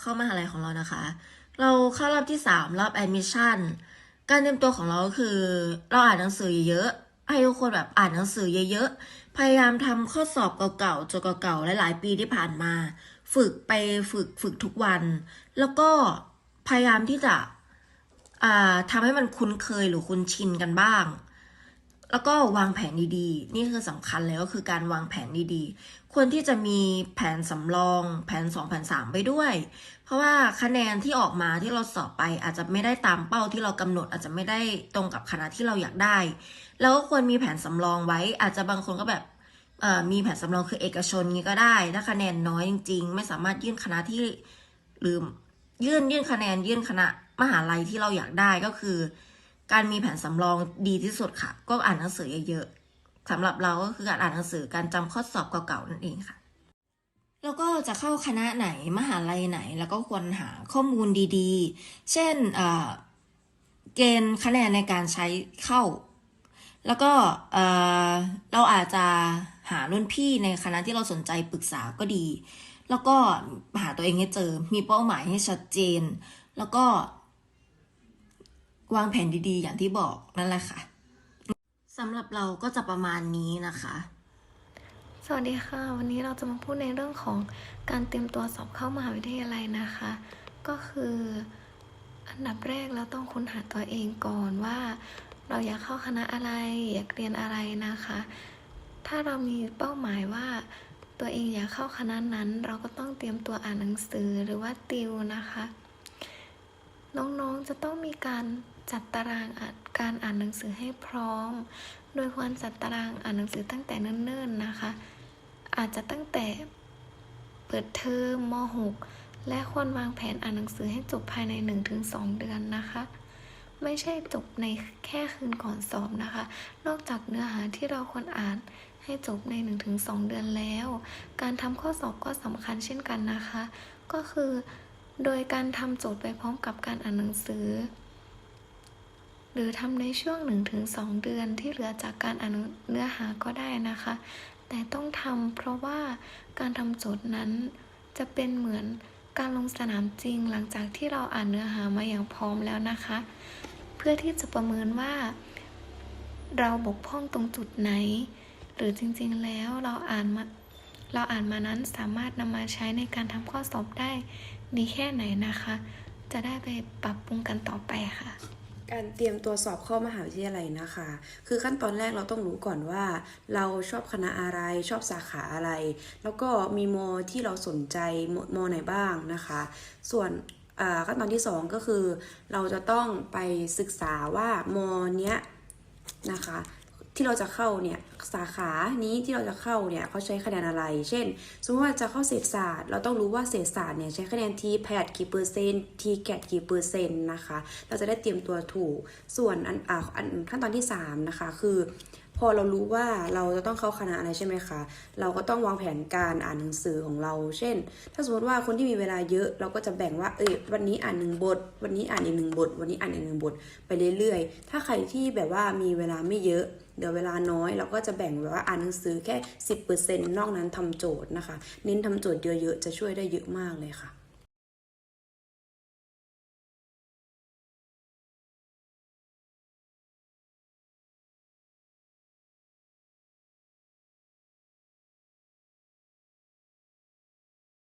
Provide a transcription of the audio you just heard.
เข้ามหาลัยของเรานะคะ เราเข้ารอบที่สามรอบแอดมิชชั่นการเตรียมตัวของเราก็คือ เราอ่านหนังสือเยอะให้ทุกคนแบบอ่านหนังสือเยอะๆ พยายามทำข้อสอบเก่าๆโจทย์เก่าๆ หลายๆ ปีที่ผ่านมา ฝึกไปฝึกฝึกทุกวัน แล้วก็พยายามที่จะอ่าทำให้มันคุ้นเคยหรือคุ้นชินกันบ้าง แล้วก็วางแผนดีๆ นี่คือสำคัญเลยก็คือการวางแผนดีๆ ควรที่จะมีแผนสำรอง แผน 2 แผน 3 ไปด้วย เพราะว่าคะแนนที่ออกมาที่เราสอบไปอาจจะไม่ได้ตามเป้าที่เรากำหนด อาจจะไม่ได้ตรงกับคณะที่เราอยากได้ แล้วก็ควรมีแผนสำรองไว้ อาจจะบางคนก็แบบมีแผนสำรองคือเอกชนนี้ก็ได้ ถ้าคะแนนน้อยจริง ๆ ไม่สามารถยื่นคณะที่หรือยื่นยื่นคะแนนยื่นคณะมหาลัยที่เราอยากได้ก็คือ การมีแผนสำรองดีที่สุดค่ะ ก็อ่านหนังสือเยอะๆสำหรับเราก็คือการอ่านหนังสือการจำข้อสอบเก่าๆนั่นเองค่ะ แล้วก็จะเข้าคณะไหนมหาลัยไหน แล้วก็ควรหาข้อมูลดีๆ เช่นเกณฑ์คะแนนในการใช้เข้า แล้วก็เอ่อเราอาจจะหารุ่นพี่ในคณะที่เราสนใจปรึกษาก็ดี แล้วก็หาตัวเองให้เจอมีเป้าหมายให้ชัดเจน แล้วก็ วางแผนดีๆ อย่างที่บอกนั่นแหละค่ะสำหรับเราก็จะประมาณนี้นะคะ สวัสดีค่ะ วันนี้เราจะมาพูดในเรื่องของการเตรียมตัวสอบเข้ามหาวิทยาลัยนะคะ ก็คืออันดับแรกเราต้องค้นหาตัวเองก่อนว่า เราอยากเข้าคณะอะไร อยากเรียนอะไรนะคะ ถ้าเรามีเป้าหมายว่าตัวเองอยากเข้าคณะนั้น เราก็ต้องเตรียมตัวอ่านหนังสือหรือว่าติวนะคะ น้องๆ จะต้อง มีการจัดตารางการอ่านหนังสือให้พร้อม โดยควรจัดตารางอ่านหนังสือตั้งแต่เนิ่นๆนะคะ อาจจะตั้งแต่เปิดเทอมม .6 และควรวางแผนอ่านหนังสือให้จบภายใน 1-2 เดือนนะคะ ไม่ใช่จบในแค่คืนก่อนสอบนะคะ นอกจากเนื้อหาที่เราควรอ่านให้จบใน 1-2 เดือนแล้ว การทำข้อสอบก็สำคัญเช่นกันนะคะ ก็คือ โดยการทำโจทย์ไปพร้อมกับการอ่านหนังสือ หรือทำในช่วง 1-2 เดือนที่เหลือจากการอ่านเนื้อหาก็ได้นะคะ แต่ต้องทำเพราะว่าการทำโจทย์นั้น จะเป็นเหมือนการลงสนามจริงหลังจากที่เราอ่านเนื้อหามาอย่างพร้อมแล้วนะคะ เพื่อที่จะประเมินว่า เราบกพร่องตรงจุดไหน หรือจริงๆแล้วเราอ่านมา เราอ่านมานั้นสามารถนำมาใช้ในการทำข้อสอบได้ดีแค่ไหนนะคะ จะได้ไปปรับปรุงกันต่อไปค่ะ การเตรียมตัวสอบเข้ามหาวิทยาลัยนะคะ คือขั้นตอนแรกเราต้องรู้ก่อนว่า เราชอบคณะอะไร ชอบสาขาอะไร แล้วก็มีมอที่เราสนใจมมอไหนบ้างนะคะ ส่วนขั้นตอนที่สองก็คือ เราจะต้องไปศึกษาว่ามอเนี้ยนะคะ ที่เราจะเข้าเนี่ยสาขานี้ที่เราจะเข้าเนี่ยเขาใช้คะแนนอะไร เช่น สมมติว่าจะเข้าเศรษฐศาสตร์ เราต้องรู้ว่าเศรษฐศาสตร์เนี่ยใช้คะแนนทีแพดกี่เปอร์เซ็นต์ทีแกดกี่เปอร์เซ็นต์นะคะ เราจะได้เตรียมตัวถูก ส่วนอันอ่าอันขั้นตอนที่สามนะคะคือ พอเรารู้ว่าเราจะต้องเข้าคณะอะไรใช่ไหมคะ เราก็ต้องวางแผนการอ่านหนังสือของเรา เช่น ถ้าสมมติว่าคนที่มีเวลาเยอะเราก็จะแบ่งว่า เอ้ยวันนี้อ่านหนึ่งบท วันนี้อ่านอีกหนึ่งบท วันนี้อ่านอีกหนึ่งบทไปเรื่อยๆ ถ้าใครที่แบบว่ามีเวลาไม่เยอะเดี๋ยวเวลาน้อยเราก็จะแบ่งแบบว่าอ่านหนังสือแค่ 10%นอกนั้นทำโจทย์นะคะ เน้นทำโจทย์เยอะๆจะช่วยได้เยอะมากเลยค่ะ